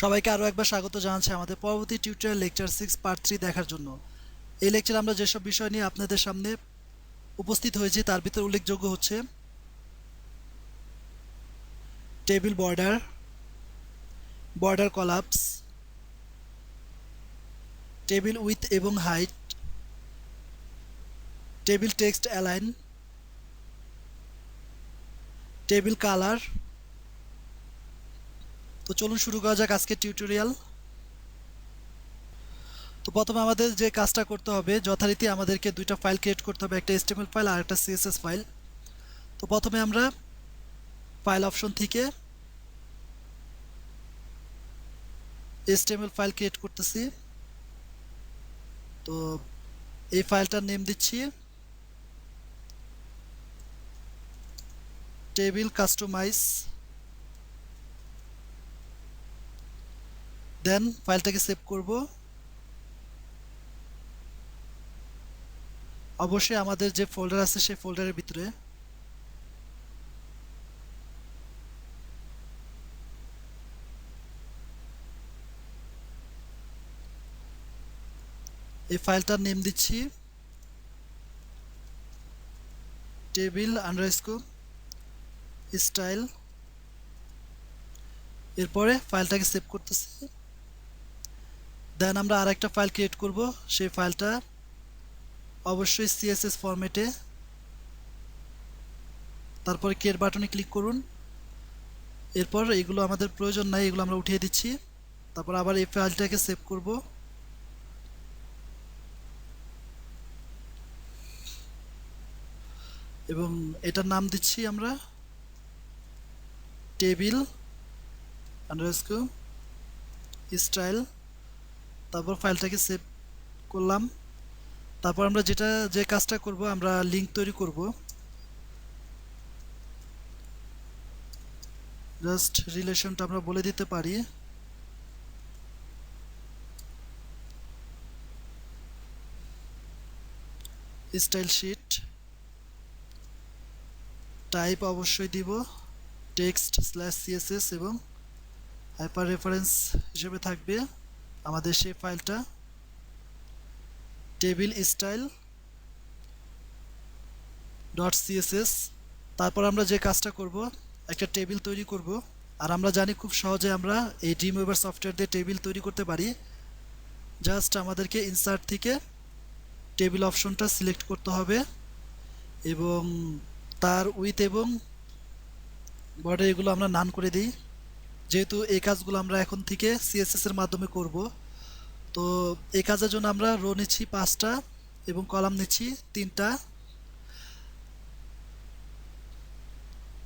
সবাইকে আরও একবার স্বাগত জানাচ্ছি আমাদের পরবর্তী tutorial lecture six part three দেখার জন্য। এই লেকচার আমরা যেসব বিষয় নিয়ে আপনাদের সামনে উপস্থিত হয়েছি, তার ভিতরে উল্লেখযোগ্য হচ্ছে table border border collapse table width এবং height table text align table colour তো চলুন শুরু করা যাক আজকের টিউটোরিয়াল তো প্রথমে আমাদের যে কাজটা করতে হবে, যথারীতি আমাদেরকে দুইটা ফাইল ক্রিয়েট করতে হবে, একটা এসটিএমএল ফাইল আর একটা সিএসএস ফাইল তো প্রথমে আমরা ফাইল অপশন থেকে এসটিএমএল ফাইল ক্রিয়েট করতেছি। তো এই ফাইলটার নেম দিচ্ছি। টেবিল কাস্টমাইজ দেন, ফাইলটাকে সেভ করব। অবশ্যই আমাদের যে ফোল্ডার আছে, সেই ফোল্ডারের ভিতরে এই ফাইলটার নেম দিচ্ছি। টেবিল আন্ডারস্কোর স্টাইল এরপরে ফাইলটাকে সেভ করতেছি। দেন আমরা আরেকটা ফাইল ক্রিয়েট করব। সেই ফাইলটা অবশ্যই সিএসএস ফরম্যাটে তারপরে কের বাটনে ক্লিক করুন। এরপর এগুলো আমাদের প্রয়োজন নাই, এগুলো আমরা উঠিয়ে দিচ্ছি। তারপর আবার এই ফাইলটাকে সেভ করব। এবং এটার নাম দিচ্ছি আমরা টেবিল আন্ডারস্কোর স্টাইল তারপর ফাইলটাকে সেভ করলাম। তারপর আমরা যেটা, যে কাজটা করব, আমরা লিংক তৈরি করব। জাস্ট রিলেশনটা আমরা বলে দিতে পারি। স্টাইল শিট টাইপ অবশ্যই দিব টেক্সট স্ল্যাশ সিএসএস এবং হাইপার রেফারেন্স হিসেবে থাকবে। আমাদের সেই ফাইলটা। টেবিল স্টাইল ডট সিএসএস তারপর আমরা যে কাজটা করব, একটা টেবিল তৈরি করব। আর আমরা জানি খুব সহজে আমরা এই ড্রিম ওয়েবার সফটওয়্যার দিয়ে টেবিল তৈরি করতে পারি। জাস্ট আমাদেরকে ইনসার্ট থেকে টেবিল অপশনটা সিলেক্ট করতে হবে। এবং তার উইথ এবং বর্ডার এগুলো আমরা নান করে দিই। যেহেতু এই কাজগুলো আমরা এখন থেকে সিএসএস এর মাধ্যমে করব, তো এই কাজের জন্য আমরা রো নিচ্ছি পাঁচটা এবং কলাম নিচ্ছি তিনটা।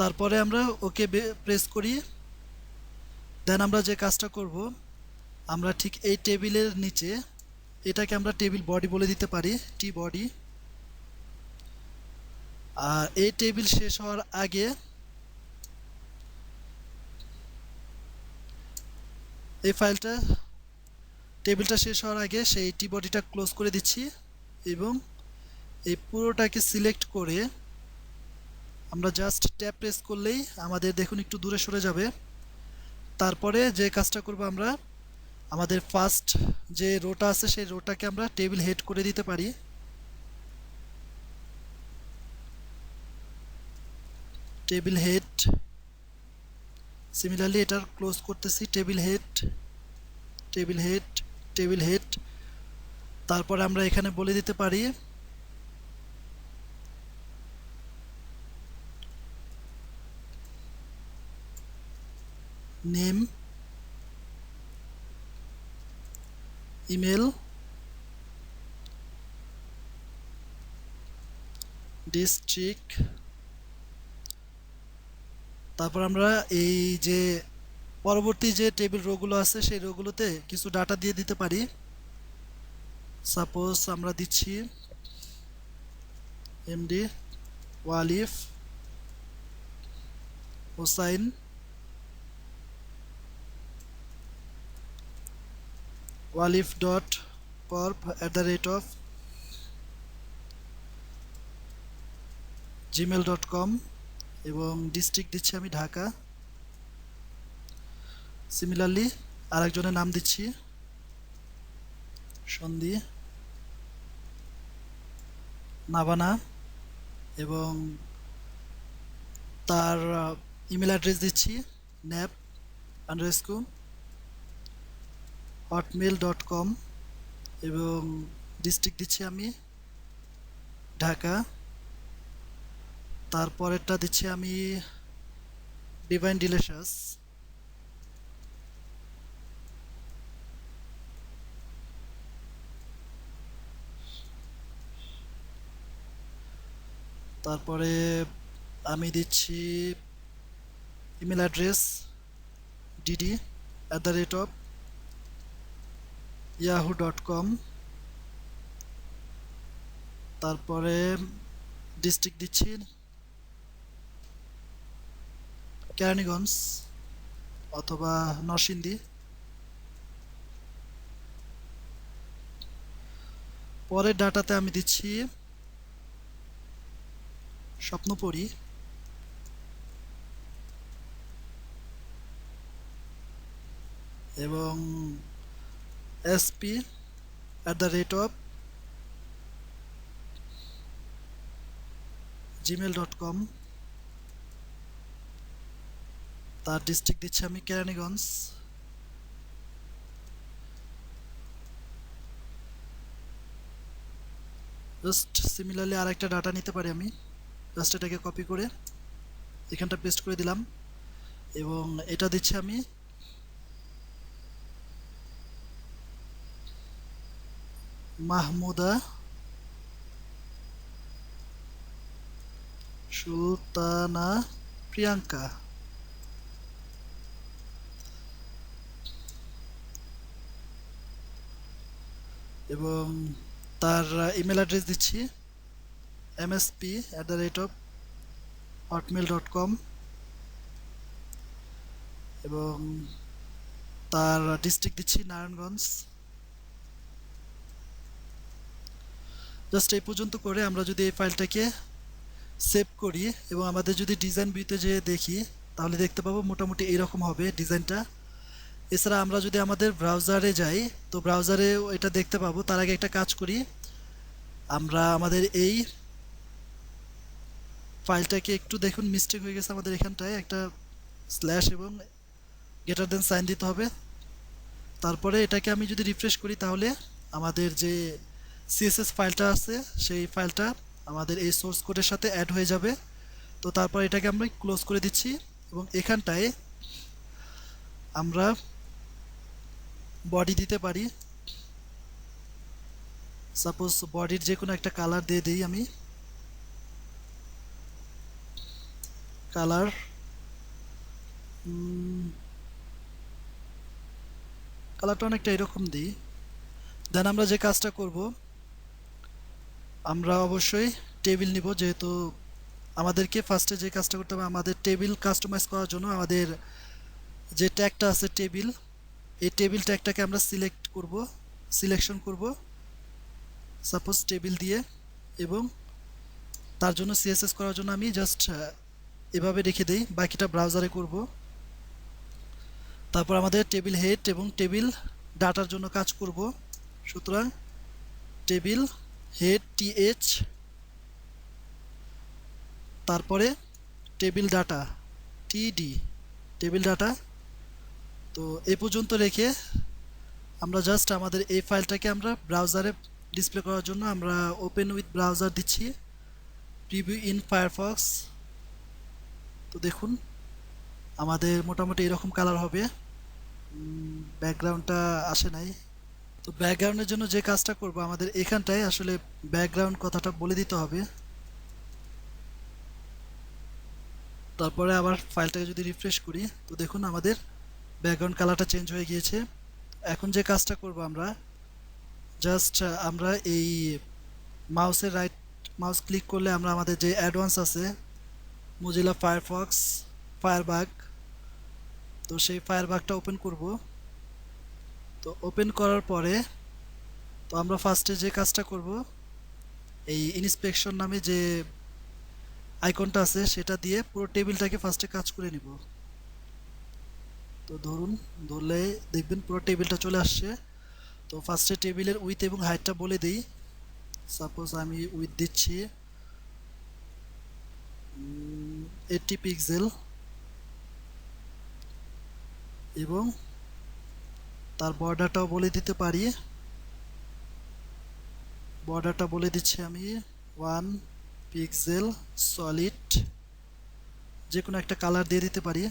তারপরে আমরা ওকে প্রেস করি। দেন আমরা যে কাজটা করব, আমরা ঠিক এই টেবিলের নিচে, এটাকে আমরা টেবিল বডি বলে দিতে পারি টি বডি আর এই টেবিল শেষ হওয়ার আগে এই ফাইলটা, টেবিলটা শেষ হওয়ার আগে সেই টি বডিটা ক্লোজ করে দিচ্ছি এবং এই পুরোটাকে সিলেক্ট করে আমরা জাস্ট ট্যাপ প্রেস করলেই আমাদের দেখুন একটু দূরে সরে যাবে। তারপরে যে কাজটা করব আমরা, আমাদের ফার্স্ট যে রোটা আছে সেই রোটাকে আমরা টেবিল হেড করে দিতে পারি। টেবিল হেড সিমিলারলি এটার ক্লোজ করতেছি table head table head table head তারপরে আমরা এখানে বলে দিতে পারি নেম ইমেল ডিস্ট্রিক্ট তারপর আমরা এই যে পরবর্তী যে টেবিল রোগুলো আছে, সেই রোগুলোতে কিছু ডাটা দিয়ে দিতে পারি। সাপোজ আমরা দিচ্ছি MD Walif Hossain Walif dot corp at the rate of Gmail dot com এবং ডিস্ট্রিক্ট দিচ্ছি আমি ঢাকা। সিমিলারলি আরেকজনের নাম দিচ্ছি, সন্ধি, নাবানা, এবং তার ইমেল অ্যাড্রেস দিচ্ছি nap underscore Hotmail dot com এবং ডিস্ট্রিক্ট দিচ্ছি আমি ঢাকা। তারপরেরটা দিচ্ছি আমি ডিভাইন ডিলেশাস তারপরে আমি দিচ্ছি email address DD at the rate of Yahoo dot com তারপরে ডিস্ট্রিক্ট দিচ্ছি কেরানীগঞ্জ অথবা নরসিংদী। পরের ডাটাতে আমি দিচ্ছি স্বপ্নপরি। এবং SP at the rate of Gmail dot com তার ডিস্ট্রিক্ট দিচ্ছি আমি কেরানীগঞ্জ। জাস্ট সিমিলারলি আর একটা ডাটা নিতে পারি আমি। জাস্ট এটাকে কপি করে এখানটা পেস্ট করে দিলাম। এবং এটা দিচ্ছি আমি মাহমুদা সুলতানা প্রিয়াঙ্কা। এবং তার ইমেল অ্যাড্রেস দিচ্ছি MSP at the rate of Hotmail dot com এবং তার ডিস্ট্রিক্ট দিচ্ছি নারায়ণগঞ্জ। জাস্ট এই পর্যন্ত করে আমরা যদি এই ফাইলটাকে সেভ করি এবং আমাদের যদি ডিজাইন ভিউতে যেয়ে দেখি, তাহলে দেখতে পাবো মোটামুটি এরকম হবে ডিজাইনটা এছাড়া আমরা যদি আমাদের ব্রাউজারে যাই, তো ব্রাউজারে এটা দেখতে পাবো। তার আগে একটা কাজ করি। আমরা আমাদের এই ফাইলটাকে একটু দেখুন মিস্টেক হয়ে গেছে আমাদের এখানটায়। একটা স্ল্যাশ এবং গেটার দেন সাইন দিতে হবে। তারপরে এটাকে আমি যদি রিফ্রেশ করি, তাহলে আমাদের যে সিএসএস ফাইলটা আছে, সেই ফাইলটা আমাদের এই সোর্স কোডের সাথে অ্যাড হয়ে যাবে। তো তারপর এটাকে আমরা ক্লোজ করে দিচ্ছি এবং এখানটায় আমরা বডি দিতে পারি। সাপোজ বডির যে কোনো একটা কালার দিয়ে দিই আমি। কালার কালারটা অনেকটা এরকম দিই। দেন আমরা যে কাজটা করব, আমরা অবশ্যই টেবিল নিব যেহেতু আমাদেরকে ফার্স্টে যে কাজটা করতে হবে, আমাদের টেবিল কাস্টমাইজ করার জন্য আমাদের যে ট্যাগটা আছে টেবিল এই টেবিল ট্যাগটাকে আমরা সিলেক্ট করব সিলেকশন করব সাপোজ টেবিল দিয়ে, এবং তার জন্য সিএসএস করার জন্য আমি জাস্ট এভাবে রেখে দেই, বাকিটা ব্রাউজারে করব। তারপর আমাদের টেবিল হেড এবং টেবিল ডাটার জন্য কাজ করব। সুতরাং টেবিল হেড টিএইচ তারপরে table data TD table data তো এ পর্যন্ত রেখে আমরা জাস্ট আমাদের এই ফাইলটাকে আমরা ব্রাউজারে ডিসপ্লে করার জন্য আমরা ওপেন উইথ ব্রাউজার দিচ্ছি। প্রিভিউ ইন ফায়ারফক্স তো দেখুন, আমাদের মোটামুটি এরকম কালার হবে। ব্যাকগ্রাউন্ডটা আসে নাই। তো ব্যাকগ্রাউন্ডের জন্য যে কাজটা করব, আমাদের এখানটায় আসলে ব্যাকগ্রাউন্ড কথাটা বলে দিতে হবে। তারপরে আবার ফাইলটাকে যদি রিফ্রেশ করি, তো দেখুন আমাদের ব্যাকগ্রাউন্ড কালারটা চেঞ্জ হয়ে গিয়েছে। এখন যে কাজটা করব আমরা জাস্ট আমরা এই মাউসের রাইট মাউস ক্লিক করলে আমরা আমাদের যে অ্যাডভান্স আছে মজিলা ফায়ারফক্স ফায়ারবাগ তো সেই ফায়ারবাগটা ওপেন করব। তো ওপেন করার পরে, তো আমরা ফার্স্টে যে কাজটা করব, এই ইন্সপেকশন নামে যে আইকনটা আছে, সেটা দিয়ে পুরো টেবিলটাকে ফার্স্টে কাজ করে নিব। তো ধরুন, ধরলে দেখবেন পুরো টেবিলটা চলে আসছে। তো ফার্স্টে টেবিলের উইথ এবং হাইটটা বলে দিই। সাপোজ আমি উইথ দিচ্ছি এইটটি পিক্সেল এবং তার বর্ডারটাও বলে দিতে পারি। বর্ডারটা বলে দিচ্ছি আমি ওয়ান পিক্সেল সলিড যে কোনো একটা কালার দিয়ে দিতে পারি।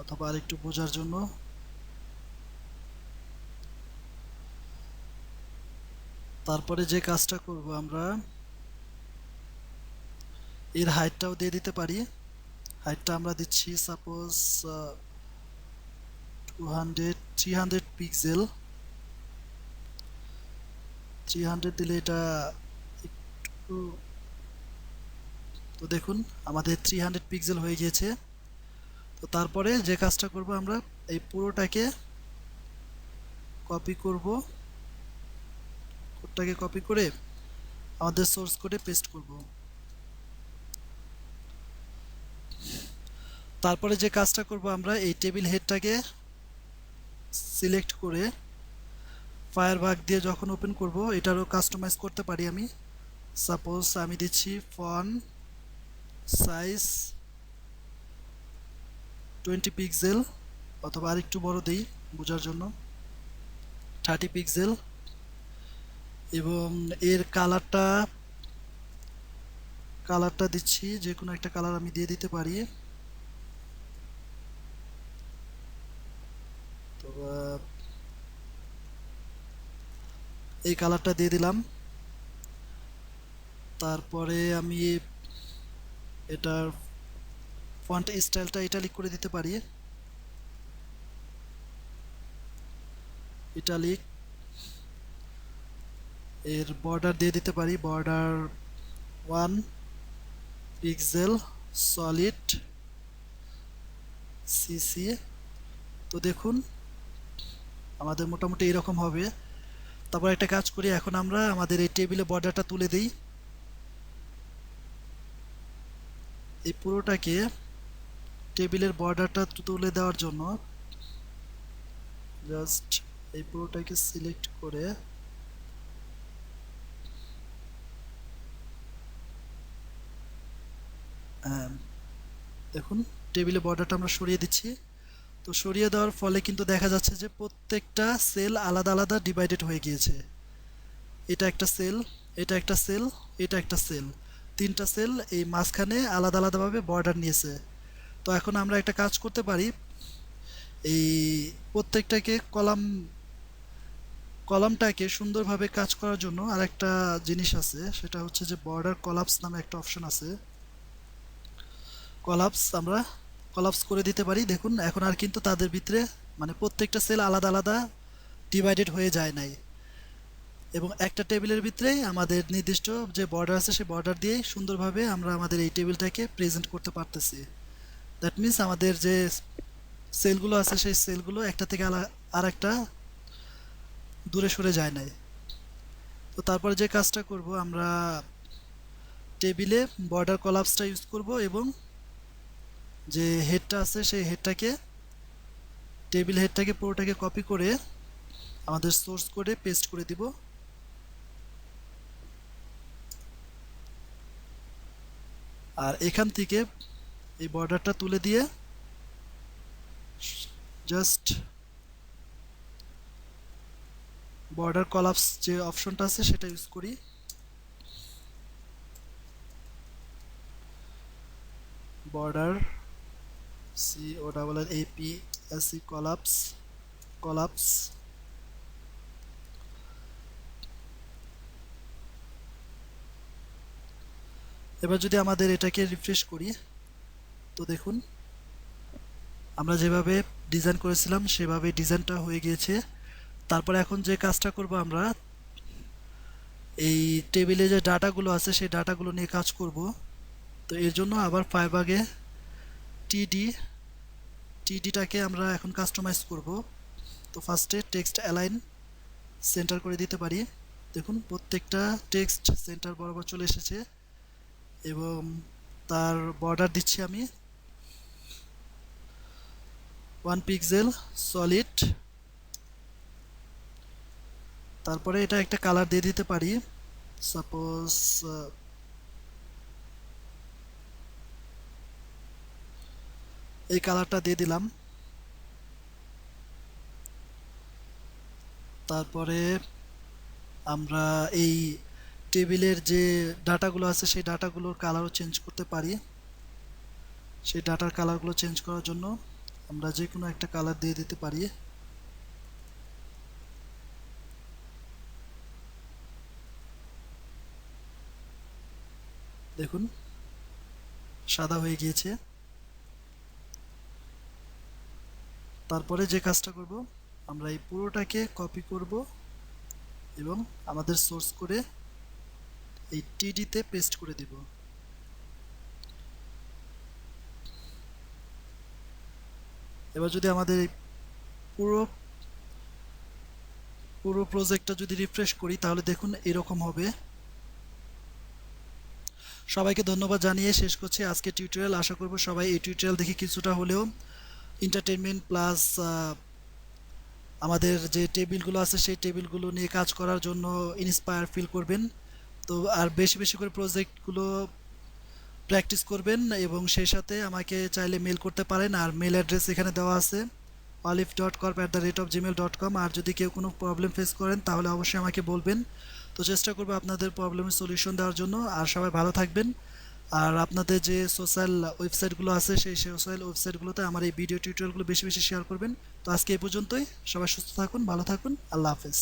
অথবা আরেকটু বোঝার জন্য। তারপরে যে কাজটা করব আমরা, এর হাইটটাও দিয়ে দিতে পারি। হাইটটা আমরা দিচ্ছি suppose two hundred three hundred pixel three hundred দিলে এটা একটু তো দেখুন, আমাদের থ্রি হান্ড্রেড পিক্সেল হয়ে গিয়েছে। তারপরে যে কাজটা করব আমরা, এই পুরোটাকে কপি করব। কোডটাকে কপি করে আমাদের সোর্স কোডে পেস্ট করব। তারপরে যে কাজটা করব আমরা, এই টেবিল হেডটাকে সিলেক্ট করে ফায়ারবাগ দিয়ে যখন ওপেন করব, এটারও কাস্টমাইজ করতে পারি আমি। সাপোজ আমি দিচ্ছি ফন সাইজ টোয়েন্টি পিক্সেল অথবা আরেকটু বড় দিই বোঝার জন্য। Thirty pixel. এবং এর কালারটা কালারটা দিচ্ছি যে কোনো একটা কালার আমি দিয়ে দিতে পারি। তো এই কালারটা দিয়ে দিলাম। তারপরে আমি এটার ফন্ট স্টাইলটা ইটালিক করে দিতে পারি। ইটালিক এর বর্ডার দিয়ে দিতে পারি। Border one pixel solid CC তো দেখুন, আমাদের মোটামুটি এরকম হবে। তারপর একটা কাজ করি, এখন আমরা আমাদের এই টেবিলে বর্ডারটা তুলে দিই। এই পুরোটাকে টেবিলের বর্ডারটা তুলে দেওয়ার জন্য। জাস্ট এই পুরোটাকে সিলেক্ট করে দেখুন টেবিলে বর্ডারটা আমরা সরিয়ে দিচ্ছি। তো সরিয়ে দেওয়ার ফলে কিন্তু দেখা যাচ্ছে যে প্রত্যেকটা সেল আলাদা আলাদা ডিভাইডেড হয়ে গিয়েছে। এটা একটা সেল, এটা একটা সেল, এটা একটা সেল। তিনটা সেল এই মাঝখানে আলাদা আলাদাভাবে বর্ডার নিয়েছে। তো এখন আমরা একটা কাজ করতে পারি। এই প্রত্যেকটাকে কলাম, কলামটাকে সুন্দরভাবে কাজ করার জন্য আরেকটা জিনিস আছে, সেটা হচ্ছে যে বর্ডার কলাপস নামে একটা অপশন আছে। কলাপস আমরা কলাপস করে দিতে পারি। দেখুন, এখন আর কিন্তু তাদের ভিতরে মানে প্রত্যেকটা সেল আলাদা আলাদা ডিভাইডেড হয়ে যায় নাই। এবং একটা টেবিলের ভিতরেই আমাদের নির্দিষ্ট যে বর্ডার আছে, সেই বর্ডার দিয়েই সুন্দরভাবে আমরা আমাদের এই টেবিলটাকে প্রেজেন্ট করতে পারতেছি। দ্যাট মিন্স আমাদের যে সেলগুলো আছে, সেই সেলগুলো একটা থেকে আর একটা দূরে সরে যায় নাই। তো তারপরে যে কাজটা করব, আমরা টেবিলে বর্ডার কলাপসটা ইউজ করব এবং যে হেডটা আছে, সেই হেডটাকে টেবিল হেডটাকে পুরোটাকে কপি করে আমাদের সোর্স কোডে পেস্ট করে দিব। আর এখান থেকে এই বর্ডারটা তুলে দিয়ে জাস্ট বর্ডার কলাপস যে অপশনটা আছে সেটা ইউজ করি। Border C O double R AP S C collapse collapse এবার যদি আমাদের এটাকে রিফ্রেশ করি। তো দেখুন, আমরা যেভাবে ডিজাইন করেছিলাম, সেভাবে ডিজাইনটা হয়ে গিয়েছে। তারপরে এখন যে কাজটা করব আমরা, এই টেবিলে যে ডাটাগুলো আছে, সেই ডাটাগুলো নিয়ে কাজ করব। তো এর জন্য আবার ফাইবাগে টিডি টিডিটাকে আমরা এখন কাস্টমাইজ করব। তো ফার্স্টে টেক্সট অ্যালাইন সেন্টার করে দিতে পারি। দেখুন, প্রত্যেকটা টেক্সট সেন্টার বরাবর চলে এসেছে। এবং তার বর্ডার দিচ্ছি আমি। ওয়ান পিক্সেল সলিড তারপরে এটা একটা কালার দিয়ে দিতে পারি। সাপোজ এই কালারটা দিয়ে দিলাম। তারপরে আমরা এই টেবিলের যে ডাটাগুলো আছে, সেই ডাটাগুলোর কালারও চেঞ্জ করতে পারি। সেই ডাটার কালারগুলো চেঞ্জ করার জন্য। আমরা যে কোনো একটা কালার দিয়ে দিতে পারি। দেখুন, সাদা হয়ে গিয়েছে। তারপরে যে কাজটা করব, আমরা এই পুরোটাকে কপি করব এবং আমাদের সোর্স করে এই টিডিতে পেস্ট করে দিব। এবার যদি আমাদের পুরো পুরো প্রজেক্টটা যদি রিফ্রেশ করি, তাহলে দেখুন এরকম হবে। সবাইকে ধন্যবাদ জানিয়ে শেষ করছি আজকে টিউটোরিয়াল আশা করব সবাই এই টিউটোরিয়াল দেখে কিছুটা হলেও এন্টারটেনমেন্ট প্লাস আমাদের যে টেবিলগুলো আছে, সেই টেবিলগুলো নিয়ে কাজ করার জন্য ইন্সপায়ার ফিল করবেন। তো আর বেশি বেশি করে প্রজেক্টগুলো প্র্যাকটিস করবেন এবং সেই সাথে আমাকে চাইলে মেল করতে পারেন। আর মেল অ্যাড্রেস এখানে দেওয়া আছে olive dot corp at the rate of Gmail dot com আর যদি কেউ কোনো প্রবলেম ফেস করেন, তাহলে অবশ্যই আমাকে বলবেন। তো চেষ্টা করব আপনাদের প্রবলেমের সলিউশন দেওয়ার জন্য। আর সবাই ভালো থাকবেন। আর আপনাদের যে সোশ্যাল ওয়েবসাইটগুলো আছে, সেই সোশ্যাল ওয়েবসাইটগুলোতে আমার এই ভিডিও টিউটোরিয়ালগুলো বেশি বেশি শেয়ার করবেন। তো আজকে এই পর্যন্তই। সবাই সুস্থ থাকুন, ভালো থাকুন। আল্লাহ হাফেজ।